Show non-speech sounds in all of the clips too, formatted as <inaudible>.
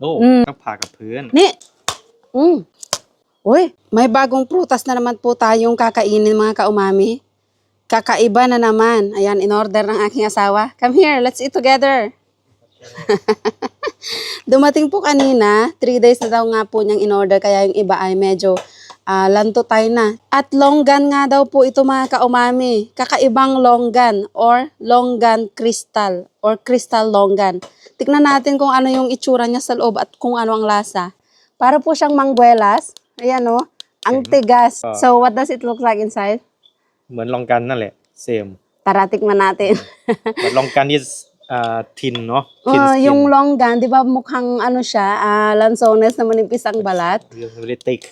โอ้ อืม ต้องผ่ากับพื้น Ni. Mm. Uy, may bagong prutas na naman po tayong kakainin mga kaumami. Kakaiba na naman. Ayan, in order ng aking asawa. Come here, let's eat together. Dumating po kanina, three days na daw nga po niyang in order kaya yung iba ay medyo ah, lanto tayo na. At longgan nga daw po ito mga kaumami. Kakaibang longgan or longgan crystal or crystal longgan. Tignan natin kung ano yung itsura niya sa loob at kung ano ang lasa. Para po siyang mangguelas. Ayan o. Ang tigas. Ah. So, what does it look like inside? เหมือนลองกันนั่นแหละ same Tara, tikman natin. <laughs> but ลองกัน is uh, tin เนาะ tin Ah, skin yung longgan, di ba mukhang ano siya, ah, lansones na manipis ang balat? It's very thick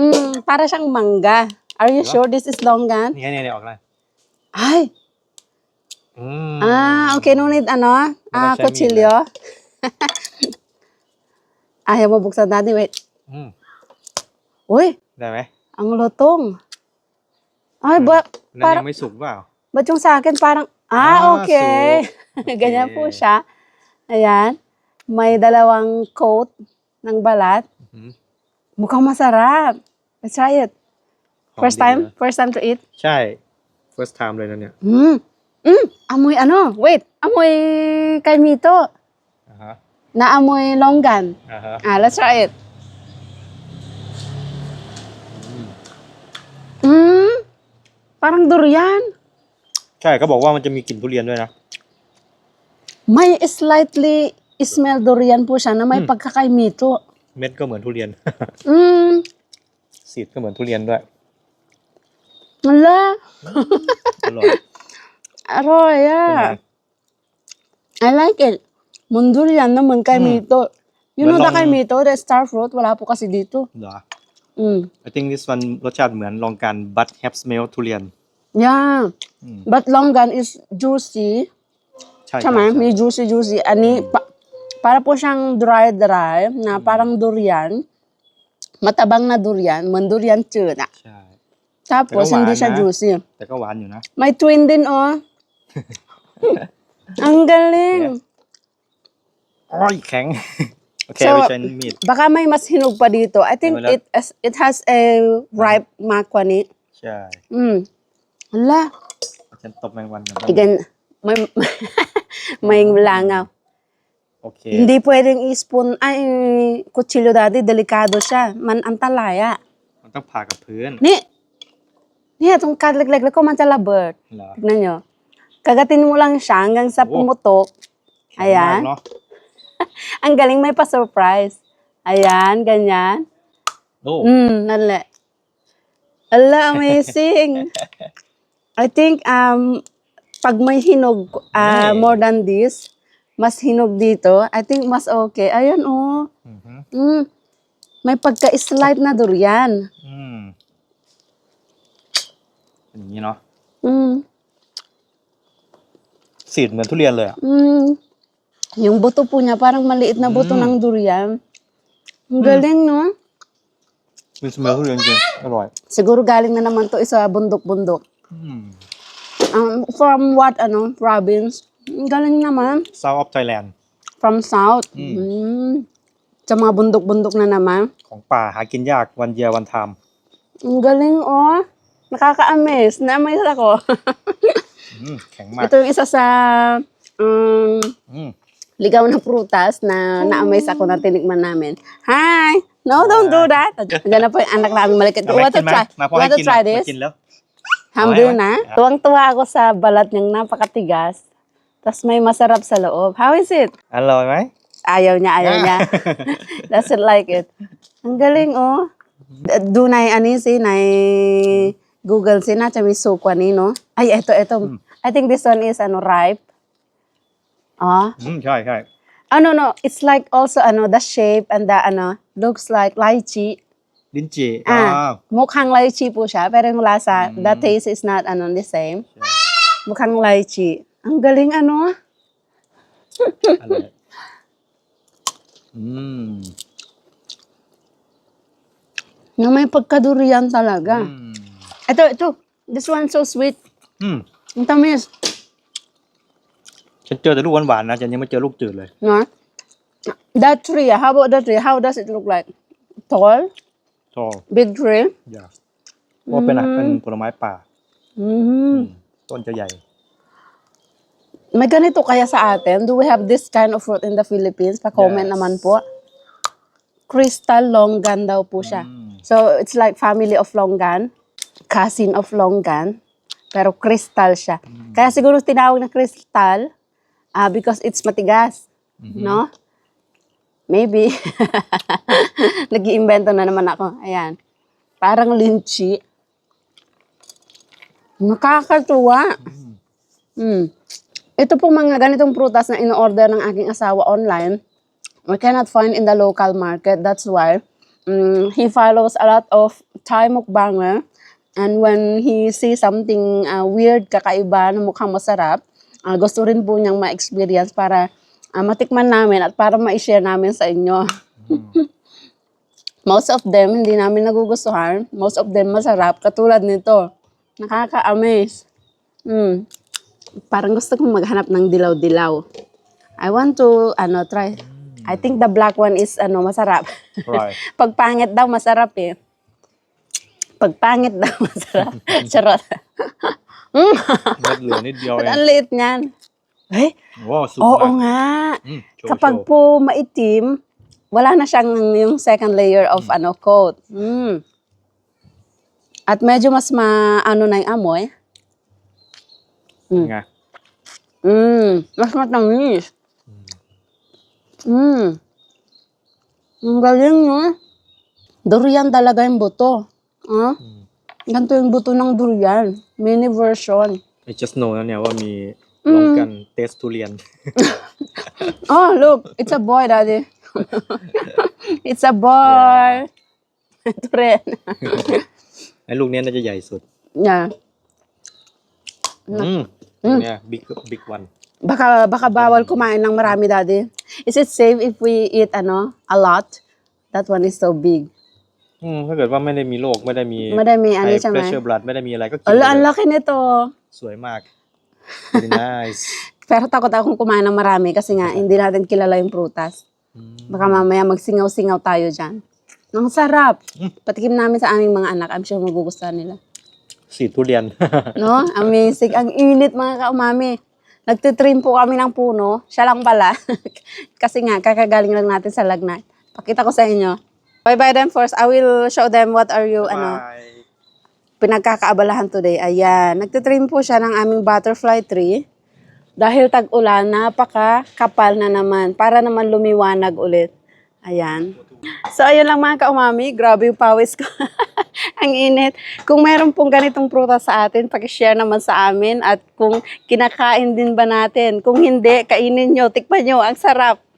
Mm, para siyang mangga. Are you diba? sure this is longan? Yan, yan, yan. Okay. Ay! Mm. Ah, okay. No need, ano? Diba ah, kutsilyo. <laughs> Ayaw mo buksan natin. Wait. Mm. Uy! Dami. Ang lutong. Ay, hmm. ba? Parang, may sug ba? Ba't yung sa akin parang, ah, ah okay. okay. <laughs> Ganyan po siya. Ayan. May dalawang coat ng balat. Mm-hmm. Mukhang masarap. Let's try it. หอม First ดี time? นะ First time to eat? ใช่ first time เลยนะเนี่ย Mm. Mm. Amoy ano? Wait. Amoy kay Mito. อ่าฮะ Naamoy longgan. อ่าฮะ Ah, let's try it. Mm. Parang durian. ใช่เขาบอกว่ามันจะมีกลิ่นทุเรียนด้วยนะ May slightly smell durian po siya na may Mm. pagkakay Mito. เม็ดก็เหมือนทุเรียน Mm. สีก็เหมือนทุเรียนด้วยมันเลอะอร่อยอะ I like it มันทุเรียนนะเหมือนไก่มีโต you เ know นอง ถ้าไก่มีโต the star fruit เวลาปกติดีตัวเหรอ อืม I think this one รสชาติเหมือนลองการ but have smell ทุเรียน yeah อืม but longan is juicy ใช่ไหมมี juicy juicy อันนี้ปะ para po siyang dry dry na parang durian Matabang na durian. เหมือน durian จืดอะ ใช่ Tapos, Pero hindi hawaan siya na. juicy. แต่ก็หวานอยู่นะ May twin din, oh. <laughs> Ang galing. โอ้ยแข็ง โอเค <laughs> So, ไปใช้มีด Baka may mas hinog pa dito. I think Wala. it as- it has a ripe makwani. ใช่ Mm. Hala. ฉันตบแมงวันกัน Again, may, <laughs> may langaw. โอเค Hindi pwedeng i-spoon. Ay, kutsilyo dati, delikado siya. Man, ang talaya. มันต้องผ่ากับพื้น Ni, niya, itong kadlegleg ko man sa labert. เหรอ Tignan nyo. Kagatin mo lang siya hanggang sa Oh. pumutok. แข็งมาก Ayan. เนาะ <laughs> Ang galing may pa-surprise. Ayan, ganyan. โอ้ Mm, nala. Ala, amazing. <laughs> I think um pag may hinog ah, Hey. more than this, mas hinog dito. I think mas okay. Ayan, oh. Mm-hmm. Mm. May pagka-slide na durian. Mm. You know? Mm. Seed na tulian lang. Mm. Yung buto po niya, parang maliit na buto mm. ng durian. Ang mm. galing, mm. no? It's my durian din. Siguro galing na naman to isa bundok-bundok. Mm. Um, from what, ano, province? Ang galing naman. South of Thailand From south. Mm. Mm. Sa mga bundok-bundok na naman. ของป่าหากินยากวันเยียวันไทม์ Ang galing, oh. Nakaka-amaze. Na-amaze ako. <laughs> อืมแข็งมาก Ito yung isa sa um, อืม ligaw na prutas na na-amaze ako na tinikman namin. Hi! No, don't do that. Diyan na po yung anak namin malikit. เอา You ไว้ want กิ to นไหม try? มา You พอให้ want to กิน try มา this? กินแล้ว Hamdo Okay, na. okay. Tuwang-tuwa ako sa balat niyang napakatigas. Tapos may masarap sa loob. How is it? Hello, right? Ayaw niya, ayaw yeah. niya. <laughs> Doesn't like it. Ang galing, oh. Dunay, ani si, nay Google si na, chami sukwa ni, no? Ay, eto, eto. Mm. I think this one is, ano, ripe. Ah? Oh. Mm, hi, hi. Ano, no, it's like also, ano, the shape and the, ano, looks like lychee. Lychee. Ah. ah. Mukhang lychee po siya, pero yung lasa, mm. the hmm. taste is not, ano, the same. Sure. Mukhang lychee. Ang galing, ano? อร่อยอืม <laughs> Na may pagkadurian talaga. อืม Ito, ito. This one so sweet. อืม Ang tamis. ฉันเจอแต่ลูกหวานๆนะฉันยังไม่เจอลูกจืดเลย No? That tree, how about that tree? How does it look like? Tall? ชอบ Big tree? อย่าว่าเป็นอะเป็นผลไม้ป่า Mm. ต้นจะใหญ่ may ganito kaya sa atin? Do we have this kind of fruit in the Philippines? Pa-comment Yes. naman po. Crystal longgan daw po siya. Mm. So, it's like family of longgan, cousin of longgan, pero crystal siya. Kaya siguro tinawag na crystal ah, because it's matigas. No? Maybe. <laughs> Nag-iimbento na naman ako. Ayan. Parang lychee. Nakakatuwa. Mm. Ito po mga ganitong prutas na in-order ng aking asawa online, we cannot find in the local market. That's why mm, he follows a lot of Thai mukbanger. And when he sees something uh, weird, kakaiba, na mukhang masarap, uh, gusto rin po niyang ma-experience para uh, matikman namin at para ma-share namin sa inyo. <laughs> Most of them, hindi namin nagugustuhan. Most of them, masarap. Katulad nito. Nakaka-amaze. Mm parang gusto kong maghanap ng dilaw-dilaw. I want to, ano, try. I think the black one is, ano, masarap. Right. <laughs> Pagpangit daw, masarap eh. Pagpangit daw, <laughs> masarap. Charot. <laughs> mm. Ba't ang liit niyan? Eh? Wow, super. Oo nga. Mm, show, Kapag show. po maitim, wala na siyang yung second layer of mm. ano coat. Mm. At medyo mas ma ano na yung amoy. ไง Mm, mas matamis. Mm. Ang galing, no? Durian talaga yung buto. Ah? Mm. Ganito yung buto ng durian. Mini version. I just know นะเนี่ยว่ามีลองกันเทสทุเรียน Oh, <laughs> look. It's a boy, daddy. <laughs> it's a boy. <laughs> Ito rin. ไอ้ลูกเนี้ยน่าจะใหญ่สุด yeah. อืม เนี่ยบิ๊กบิ๊กวัน Baka, baka bawal kumain ng marami, daddy. Is it safe if we eat, ano, a lot? That one is so big. อืมถ้าเกิดว่าไม่ได้มีโรคไม่ได้มี ไม่ได้มีอันนี้ ไฮ ใช่ไหม เพรสเชอร์บลัดไม่ได้มีอะไรก็กิน Ala, ไป ang เลย laki nito. สวยมาก very nice <laughs> Pero takot akong kumain ng marami kasi nga hindi natin kilala yung prutas. อืม Baka mamaya magsingaw-singaw tayo dyan. Ang sarap. Patikim namin sa aming mga anak. I'm sure magugustuhan nila. si Tulian. <laughs> no? Amazing. Ang init mga kaumami. Nagtitrim po kami ng puno. Siya lang pala. <laughs> Kasi nga, kakagaling lang natin sa lagnat. Pakita ko sa inyo. Bye-bye them first. I will show them what are you, Bye. ano, pinagkakaabalahan today. Ayan. Nagtitrim po siya ng aming butterfly tree. Dahil tag-ulan, napaka kapal na naman. Para naman lumiwanag ulit. Ayan. So, ayun lang mga kaumami. Grabe yung pawis ko. <laughs> Ang init. Kung meron pong ganitong prutas sa atin, pakishare naman sa amin. At kung kinakain din ba natin. Kung hindi, kainin nyo, tikman nyo. Ang sarap.